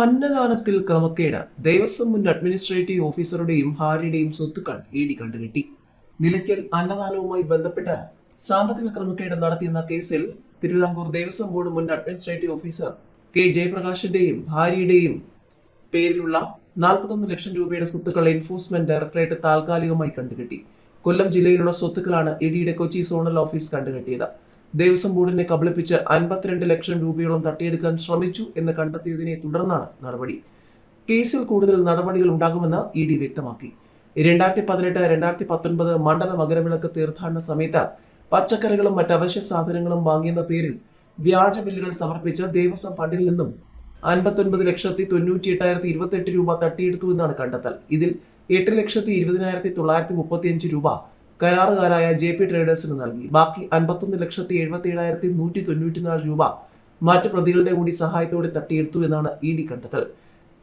അന്നദാനത്തിൽ ക്രമക്കേട്. ദേവസ്വം മുൻ അഡ്മിനിസ്ട്രേറ്റീവ് ഓഫീസറുടെയും ഭാര്യയുടെയും സ്വത്തുക്കൾ ഇ ഡി കണ്ടുകെട്ടി. നിലയ്ക്കൽ അന്നദാനവുമായി ബന്ധപ്പെട്ട് സാമ്പത്തിക ക്രമക്കേട് നടത്തിയെന്ന കേസിൽ തിരുവിതാംകൂർ ദേവസ്വം ബോർഡ് മുൻ അഡ്മിനിസ്ട്രേറ്റീവ് ഓഫീസർ കെ ജയപ്രകാശിന്റെയും ഭാര്യയുടെയും പേരിലുള്ള നാൽപ്പത്തൊന്ന് ലക്ഷം രൂപയുടെ സ്വത്തുക്കൾ എൻഫോഴ്സ്മെന്റ് ഡയറക്ടറേറ്റ് താൽക്കാലികമായി കണ്ടുകെട്ടി. കൊല്ലം ജില്ലയിലുള്ള സ്വത്തുക്കളാണ് ഇഡിയുടെ കൊച്ചി സോണൽ ഓഫീസ് കണ്ടുകെട്ടിയത്. ദേവസ്വം ബോർഡിനെ കബളിപ്പിച്ച് അൻപത്തിരണ്ട് ലക്ഷം രൂപയോളം തട്ടിയെടുക്കാൻ ശ്രമിച്ചു എന്ന് കണ്ടെത്തിയതിനെ തുടർന്നാണ് നടപടി. കേസിൽ കൂടുതൽ നടപടികൾ ഉണ്ടാകുമെന്ന് ഇ ഡി വ്യക്തമാക്കി. രണ്ടായിരത്തി പതിനെട്ട് രണ്ടായിരത്തി പത്തൊൻപത് മണ്ഡല മകരവിളക്ക് തീർത്ഥാടന സമയത്ത് പച്ചക്കറികളും മറ്റ് അവശ്യ സാധനങ്ങളും വാങ്ങിയെന്ന പേരിൽ വ്യാജ ബില്ലുകൾ സമർപ്പിച്ച് ദേവസ്വം ഫണ്ടിൽ നിന്നും അൻപത്തൊൻപത് ലക്ഷത്തി തൊണ്ണൂറ്റി എട്ടായിരത്തി ഇരുപത്തെട്ട് രൂപ തട്ടിയെടുത്തു എന്നാണ് കണ്ടെത്തൽ. ഇതിൽ എട്ട് ലക്ഷത്തി ഇരുപതിനായിരത്തി തൊള്ളായിരത്തി മുപ്പത്തിയഞ്ച് രൂപ കരാറുകാരായ ജെ പി ട്രേഡേഴ്സിന് നൽകി. ബാക്കി അൻപത്തൊന്ന് ലക്ഷത്തി എഴുപത്തി ഏഴായിരത്തി നൂറ്റി തൊണ്ണൂറ്റിനാല് രൂപ മറ്റ് പ്രതികളുടെ കൂടി സഹായത്തോടെ തട്ടിയെടുത്തു എന്നാണ് ഇ ഡി കണ്ടെത്തൽ.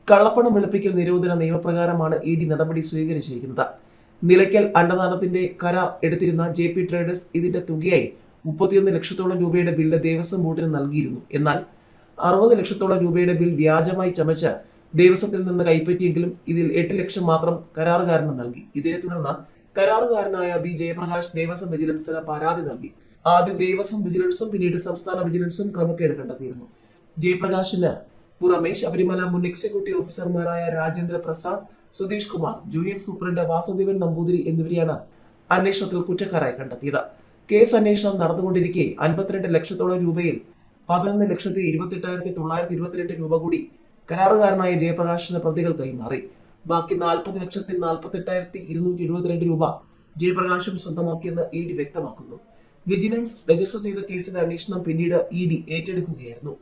കള്ളപ്പണം വെളുപ്പിക്കൽ നിരോധന നിയമപ്രകാരമാണ് ഇ ഡി നടപടി സ്വീകരിച്ചിരിക്കുന്നത്. നിലയ്ക്കൽ അന്നദാനത്തിന്റെ കരാർ എടുത്തിരുന്ന ജെ പി ട്രേഡേഴ്സ് ഇതിന്റെ തുകയായി മുപ്പത്തിയൊന്ന് ലക്ഷത്തോളം രൂപയുടെ ബില്ല് ദേവസ്വം ബോർഡിന് നൽകിയിരുന്നു. എന്നാൽ അറുപത് ലക്ഷത്തോളം രൂപയുടെ ബിൽ വ്യാജമായി ചമച്ച് ദേവസ്വത്തിൽ നിന്ന് കൈപ്പറ്റിയെങ്കിലും ഇതിൽ എട്ട് ലക്ഷം മാത്രം കരാറുകാരന് നൽകി. ഇതിനെ തുടർന്ന് കരാറുകാരനായ ബി ജയപ്രകാശ് ദേവസ്വം വിജിലൻസിന് പരാതി നൽകി. ആദ്യം ദേവസ്വം വിജിലൻസും പിന്നീട് സംസ്ഥാന വിജിലൻസും ക്രമക്കേട് കണ്ടെത്തിയിരുന്നു. ജയപ്രകാശിന് പുറമെ ശബരിമല മുൻ എക്സിക്യൂട്ടീവ് ഓഫീസർമാരായ രാജേന്ദ്ര പ്രസാദ് സുധീഷ് കുമാർ ജൂനിയർ സൂപ്രണ്ട് വാസുദേവൻ നമ്പൂതിരി എന്നിവരെയാണ് അന്വേഷണത്തിൽ കുറ്റക്കാരായി കണ്ടെത്തിയത്. കേസ് അന്വേഷണം നടന്നുകൊണ്ടിരിക്കെ അൻപത്തിരണ്ട് ലക്ഷത്തോളം രൂപയിൽ പതിനൊന്ന് ലക്ഷത്തി ഇരുപത്തെട്ടായിരത്തി തൊള്ളായിരത്തി ഇരുപത്തിരണ്ട് രൂപ കൂടി കരാറുകാരനായ ജയപ്രകാശിന് പ്രതികൾ കൈമാറി. ബാക്കി നാൽപ്പത് ലക്ഷത്തി നാൽപ്പത്തി എട്ടായിരത്തി ഇരുന്നൂറ്റി എഴുപത്തിരണ്ട് രൂപ ജയപ്രകാശും സ്വന്തമാക്കിയെന്ന് ഇ ഡി വ്യക്തമാക്കുന്നു. വിജിലൻസ് രജിസ്റ്റർ ചെയ്ത കേസിന്റെ അന്വേഷണം പിന്നീട് ഇ ഡി ഏറ്റെടുക്കുകയായിരുന്നു.